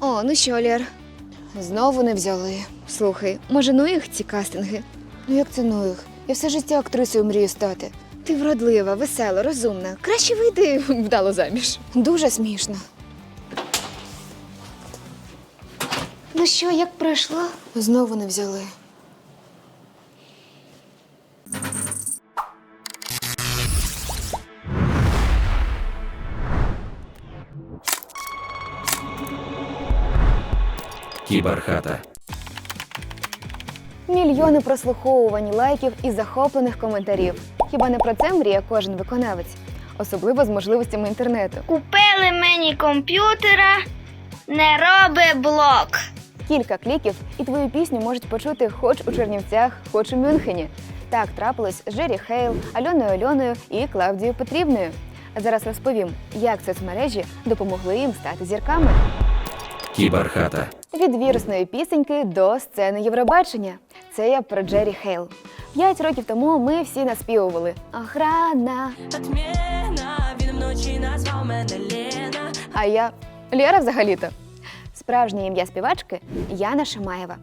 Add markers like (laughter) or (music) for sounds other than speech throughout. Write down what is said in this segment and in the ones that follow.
О, ну що, Лєр, знову не взяли. Слухай, може, ну їх ці кастинги? Ну як це ну їх? Я все життя актрисою мрію стати. Ти вродлива, весела, розумна. Краще вийди (laughs) вдало заміж. Дуже смішно. Ну що, як пройшло? Знову не взяли. Кіберхата. Мільйони прослуховувань, лайків і захоплених коментарів. Хіба не про це мріє кожен виконавець? Особливо з можливостями інтернету. Купили мені комп'ютера, не роби блок. Кілька кліків, і твою пісню можуть почути хоч у Чернівцях, хоч у Мюнхені. Так трапилось з Джері Хейл, Альоною Альоною і Клавдією Петрівною. А зараз розповім, як соцмережі допомогли їм стати зірками. Кіберхата. Від вірусної пісеньки до сцени Євробачення. Це я про Джері Хейл. П'ять років тому ми всі наспівували Охрана. Отмена, він вночі назвав мене Лена. А я Лєра взагалі-то. Справжнє ім'я співачки Яна Шимаєва.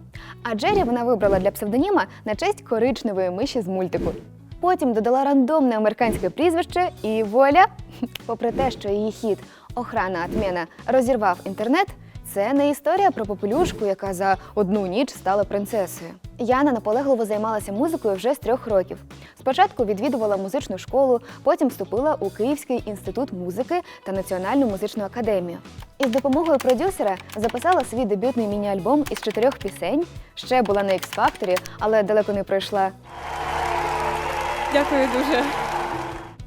А Джері вона вибрала для псевдоніма на честь коричневої миші з мультику. Потім додала рандомне американське прізвище і вуаля! Попри те, що її хіт Охрана Атмена розірвав інтернет, це не історія про попелюшку, яка за одну ніч стала принцесою. Яна наполегливо займалася музикою вже з трьох років. Спочатку відвідувала музичну школу, потім вступила у Київський інститут музики та Національну музичну академію. І з допомогою продюсера записала свій дебютний міні-альбом із чотирьох пісень. Ще була на X-Factor, але далеко не пройшла. Дякую дуже.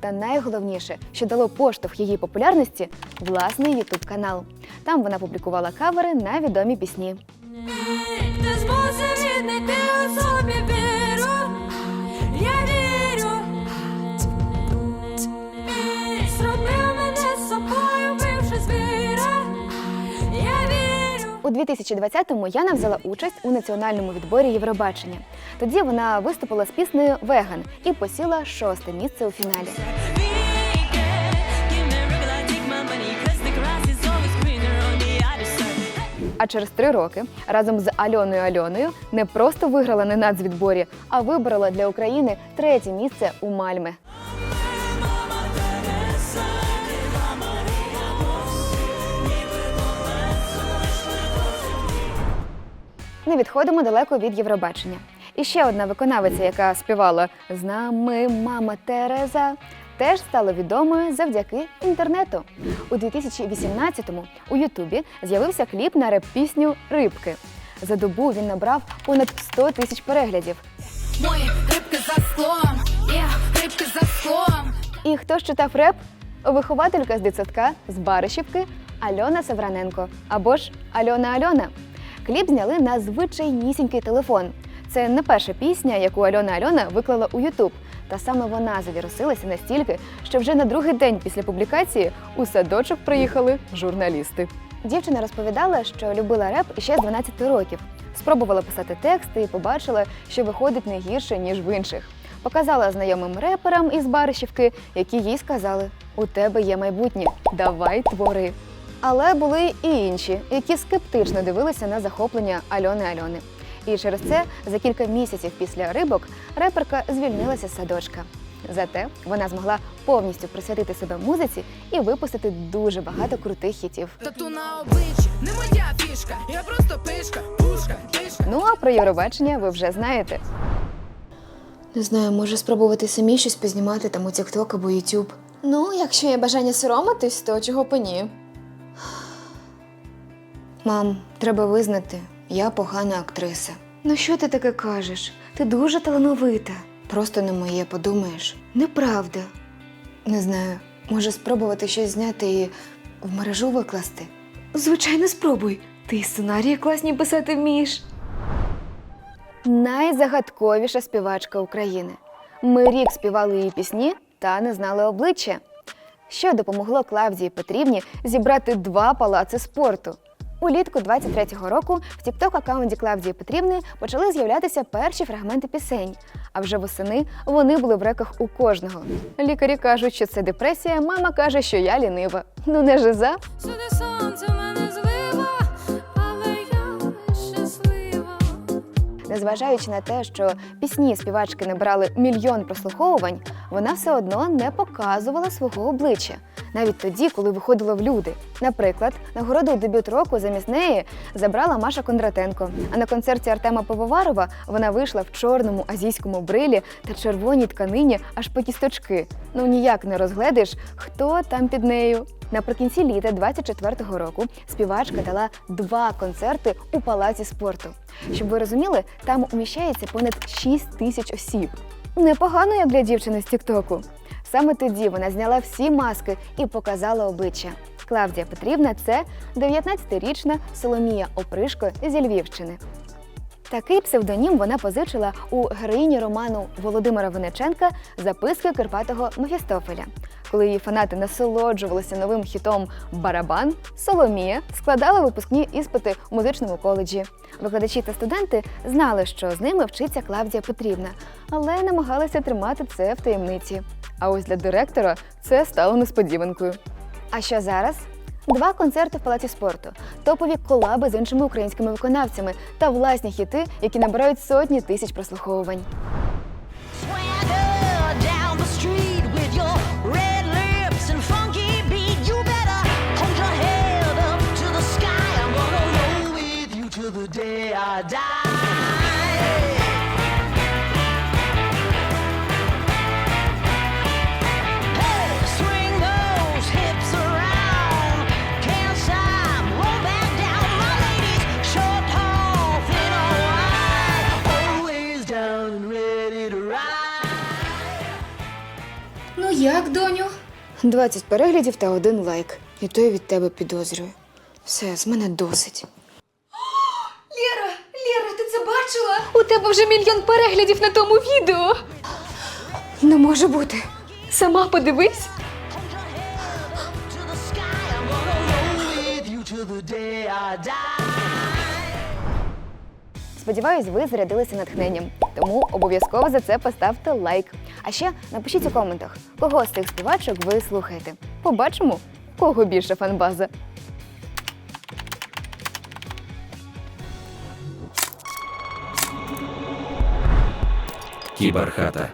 Та найголовніше, що дало поштовх її популярності власний ютуб канал. Там вона публікувала кавери на відомі пісні. Ти собі У 2020-му Яна взяла участь у національному відборі Євробачення. Тоді вона виступила з піснею Веган і посіла шосте місце у фіналі. А через три роки разом з Альоною Альоною не просто виграла на нацвідборі, а виборола для України третє місце у Мальме. Відходимо далеко від Євробачення. І ще одна виконавиця, яка співала з нами мама Тереза, теж стала відомою завдяки інтернету. У 2018-му у Ютубі з'явився кліп на реп-пісню Рибки. За добу він набрав понад 100 тисяч переглядів. Мої рибки за склом, є рибки за склом. І хто ж читав реп? Вихователька з дитсадка з Баришівки Альона Савраненко або ж Альона Альона. Кліп зняли на звичайнісінький телефон. Це не перша пісня, яку Альона Альона виклала у Ютуб. Та саме вона завірусилася настільки, що вже на другий день після публікації у садочок приїхали журналісти. Дівчина розповідала, що любила реп іще з 12 років. Спробувала писати тексти і побачила, що виходить не гірше, ніж в інших. Показала знайомим реперам із Баришівки, які їй сказали: у тебе є майбутнє, давай твори. Але були і інші, які скептично дивилися на захоплення Альони Альони. І через це за кілька місяців після рибок реперка звільнилася з садочка. Зате вона змогла повністю присвятити себе музиці і випустити дуже багато крутих хітів. Тату на обличчі, не моя фішка. Я просто пишка, пушка, пишка. Ну а про Євробачення ви вже знаєте. Не знаю, може спробувати самі щось познімати там у TikTok або YouTube. Ну, якщо є бажання соромитись, то чого б і ні. Мам, треба визнати, я погана актриса. Ну що ти таке кажеш? Ти дуже талановита. Просто не моє, подумаєш. Неправда. Не знаю, може спробувати щось зняти і в мережу викласти. Звичайно, спробуй. Ти сценарії класні писати вмієш. Найзагадковіша співачка України. Ми рік співали її пісні та не знали обличчя. Що допомогло Клавдії Петрівні зібрати два палаци спорту. Улітку 23-го року в тікток аккаунті Клавдії Петрівни почали з'являтися перші фрагменти пісень. А вже восени вони були в реках у кожного. Лікарі кажуть, що це депресія. Мама каже, що я лінива. Ну не жиза. Сюди сонце мене злива, але я щаслива. Незважаючи на те, що пісні співачки набрали мільйон прослуховувань, вона все одно не показувала свого обличчя навіть тоді, коли виходила в люди. Наприклад, нагороду у дебют року замість неї забрала Маша Кондратенко. А на концерті Артема Пивоварова вона вийшла в чорному азійському брилі та червоній тканині аж по кісточки. Ну ніяк не розгледиш, хто там під нею. Наприкінці літа 24-го року співачка дала два концерти у палаці спорту. Щоб ви розуміли, там уміщається понад 6 тисяч осіб. Непогано як для дівчини з Тіктоку. Саме тоді вона зняла всі маски і показала обличчя. Клавдія Петрівна це 19-річна Соломія Опришко зі Львівщини. Такий псевдонім вона позичила у героїні роману Володимира Винниченка Записки Карпатого Мефістофеля. Коли її фанати насолоджувалися новим хітом Барабан, Соломія складала випускні іспити в музичному коледжі. Викладачі та студенти знали, що з ними вчиться Клавдія Петрівна, але намагалися тримати це в таємниці. А ось для директора це стало несподіванкою. А що зараз? Два концерти в палаці спорту, топові колаби з іншими українськими виконавцями та власні хіти, які набирають сотні тисяч прослуховувань. The street with як, доню? 20 переглядів та один лайк. І то я від тебе підозрюю. Все, з мене досить. Лєра, Лєра, ти це бачила? У тебе вже мільйон переглядів на тому відео. Не може бути. Сама подивись. to the day I die. Сподіваюсь, ви зарядилися натхненням. Тому обов'язково за це поставте лайк. А ще напишіть у коментах, кого з цих співачок ви слухаєте. Побачимо, кого більше фанбаза. Кіберхата.